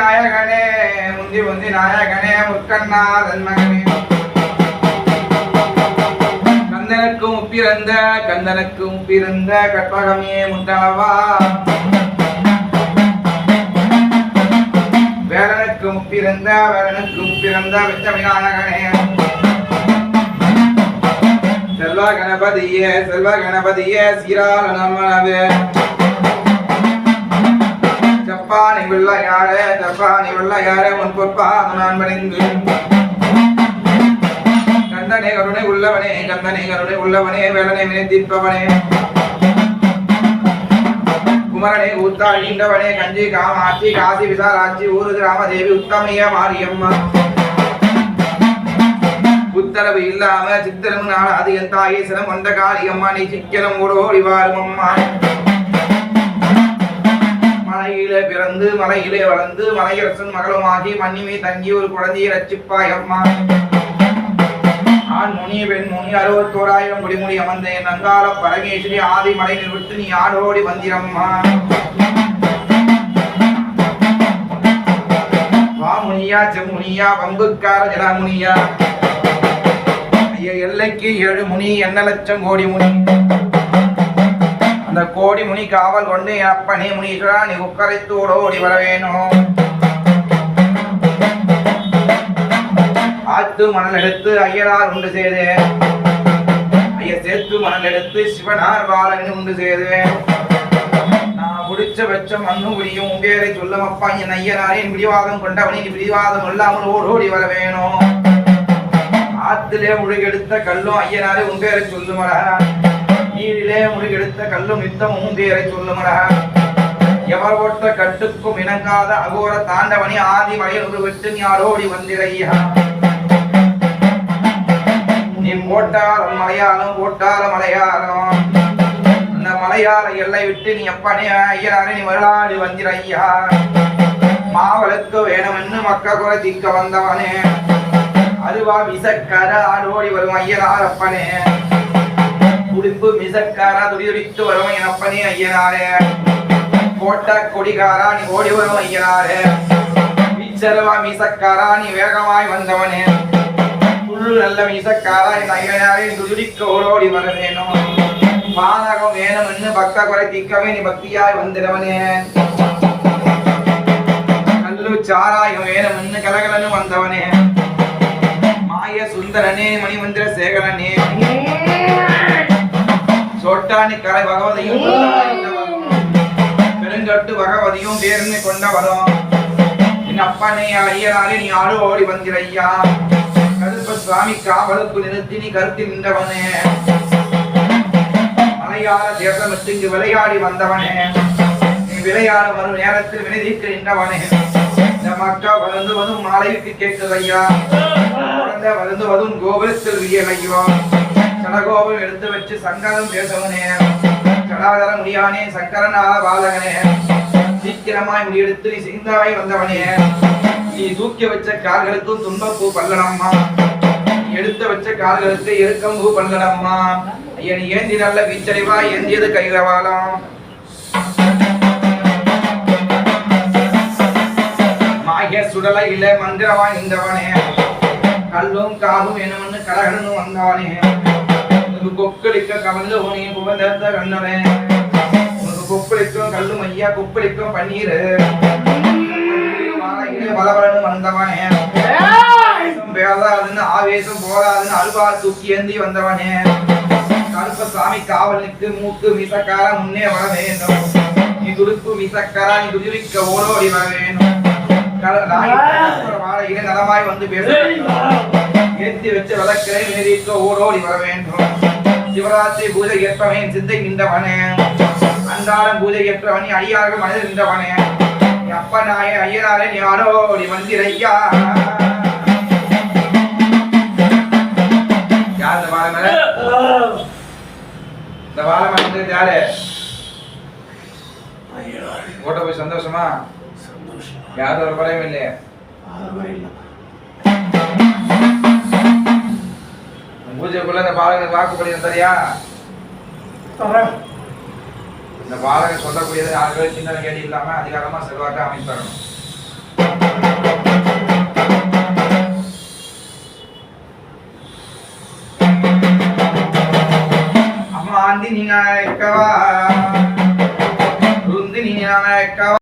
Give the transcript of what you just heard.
நாயகனே முந்தி முந்தி நாயகனே முற்கண்ணா தன்மகனே. கந்தனுக்கு பிறந்த கந்தனுக்கு பிறந்த கற்பகமே முண்டளவா வேலனுக்கும் பிறந்த வேலனுக்கும் பிறந்த வெச்ச விநாயகனே செல்வ கணபதியே செல்வ கணபதியே சீராள நமனவே ஜப்பானி வெள்ளையாரே உள்ள வெள்ளையாரே உன் பொற்பாத நான் பணிந்து கந்தனே கருணை உள்ளவனே கந்தனே கருணை உள்ளவனே வேலனை வினைத்திருப்பவனே. குமரனே கூத்தாழிந்தவனே கஞ்சி காமாட்சி காசி விசாலாட்சி ஊரு ராமதேவி உத்தமைய மாரியம்மா. உத்தரவு இல்லாம சித்திரம் நாள் அது என் தாயேசனம் வந்த கொண்ட காரியம்மா நீ சிக்கனம் ஓடோடி வாரும் அம்மா மலையிலே பிறந்து மலையிலே வளர்ந்து மலையரசன் மகளுமாகி மண்ணிமே தங்கி ஒரு குழந்தையை ரச்சிப்பாய் அம்மா. ஆண் முனி பெண் முனி அறுபத்தோராயிரம் குடிமொழி அமர்ந்தேன். நங்கால பரமேஸ்வரி ஆதி மலை நிறுத்து நீ ஆடோடி வந்திரம்மா. வாமுனியா செம்முனியா பம்புக்கார ஜடாமுனியா ஐயா எல்லைக்கு ஏழு முனி என்ன லட்சம் கோடி முனி. அந்த கோடி முனி காவல் கொண்டு என் அப்பனே முனீஸ்வரா நீ உக்கரைத்தோடு ஓடி வர வேணும். ஆத்து மணல் எடுத்து ஐயனார் உண்டு செய்து. ஐயர் சேத்து மணல் எடுத்து சிவனார் பாலகன் உண்டு செய்து. நான் பிடிச்ச வச்ச மண்ணு முடியும் உன் சொல்லமப்பா சொல்லும் அப்பா என் ஐயனாரின் பிடிவாதம் கொண்டவனின் பிடிவாதம் இல்லாமல் ஓடோடி வர வேணும். ஆத்திலே முழுகெடுத்த கல்லும் ஐயனாரே உன் பேரை நீரிலே முழுகெடுத்த கல்லும் நித்தமும் உன் சொல்லுமடா. எவர் ஓட்ட கட்டுக்கும் இணங்காத அகோர தாண்டவனி ஆதி மலையில் விட்டு நீ ஆடோடி வந்திரையா. நீ போட்டாலும் மலையாளம் போட்டாலும் மலையாளம். அந்த மலையாள எல்லை விட்டு நீ எப்பனே ஐயனாரே நீ மருளாடி வந்திரையா. மாவளுக்கு வேணும்னு மக்க குறை திக்க வந்தவனே. அதுவா விசக்கர ஆடோடி வரும் ஐயனார் அப்பனே. உடுப்பு மிசக்காரா துடிதுடித்து வரும் என் ஐயனாரே. கோட்டை கொடிகாரா நீ ஓடி வரும் ஐயனாரே. மிச்சரவா மீசக்காரா நீ வேகமாய் வந்தவனே. புல்லு நல்ல மீசக்காரா என் ஐயனாரே நீ துடிக்க ஓடோடி வர வேணும் பானகம் வேணும்னு பக்த குறை திக்கவே நீ பக்தியாய் வந்திரவனே கல்லு சாராயம் வேணும்னு கலகலன்னு வந்தவனே. மாய சுந்தரனே மணிமந்திர சேகரனே. சோட்டானி கரை பகவதியும் பெருங்கட்டு பகவதியும் பேருன்னு கொண்டவரும். என் அப்பனே ஐயனாரே நீ ஆடு ஓடி வந்திரையா. கருப்ப சுவாமி காவலுக்கு நிறுத்தி நீ கருத்தி நின்றவனே. மலையாள தேசம் விட்டு இங்கு விளையாடி வந்தவனே. நீ விளையாட வரும் நேரத்தில் வினைதீர்க்க நின்றவனே. இந்த மக்கள் வளர்ந்து வரும் மாலைக்கு கேட்குதையா. குழந்தை வளர்ந்து வரும் கோபுரத்தில் வியலையோ. கடகோபம் எடுத்து வச்சு சங்கரம் பேசவனே. சடாதர முடியானே சங்கரநாத பாலகனே. சீக்கிரமாய் முடியெடுத்து நீ சிந்தாய் வந்தவனே. நீ தூக்கி வச்ச கால்களுக்கும் துன்பப்பூ பல்லனம்மா எடுத்து வச்ச கால்களுக்கு எருக்கம்பூ பல்லனம்மா என் ஏந்தி நல்ல வீச்சறிவா ஏந்தியது கைகவாலம் மாய இல்லை மந்திரவாய் நின்றவனே. கல்லும் காலும் என்னவன்னு கலகலன்னு வந்தவனே உனக்கு கொக்களிக்க கவர்ந்து உனே புகழ்ந்த கண்ணனே. உனக்கு கொப்பளிக்கும் கல்லும் ஐயா கொப்பளிக்கும் பன்னீர். பலபலனும் வந்தவனே. ஆவேசம் பேசாதுன்னு ஆவேசம் போதாதுன்னு அல்வார் தூக்கி ஏந்தி வந்தவனே. கருப்ப சாமி காவலுக்கு மூக்கு மீசக்கார முன்னே வர வேண்டும். நீ துடுப்பு மீசக்காரா நீ துதிரிக்க ஓடோடி வர வேண்டும். கல- வாழையிலே நலமாய் வந்து பேச ஏத்தி வச்ச விளக்கரை நினைவிக்க ஓடோடி வர வேண்டும். சிவராத்திரி பூஜை ஏற்பவன் சிந்தை நின்றவனே. அன்றாடம் பூஜை ஏற்றவனி அடியார்கள் மனதில் நின்றவனே. அப்பா நாய ஐயனாரே நீ ஆடோடி வந்திரையா யார் இந்த வாழை இந்த வாழை யாரு? ஓட்ட போய் சந்தோஷமா? யாரும் ஒரு குறையும் இல்லையே பூஜைக்குள்ள இந்த பாலகனுக்கு வாக்கு பண்ணிடும் சரியா இந்த பாலகன் சொல்லக்கூடியது நாலு சின்ன கேள்வி இல்லாம அதிகாரமா செல்வாக்க அமைச்சு தரணும். அம்மா ஆந்தி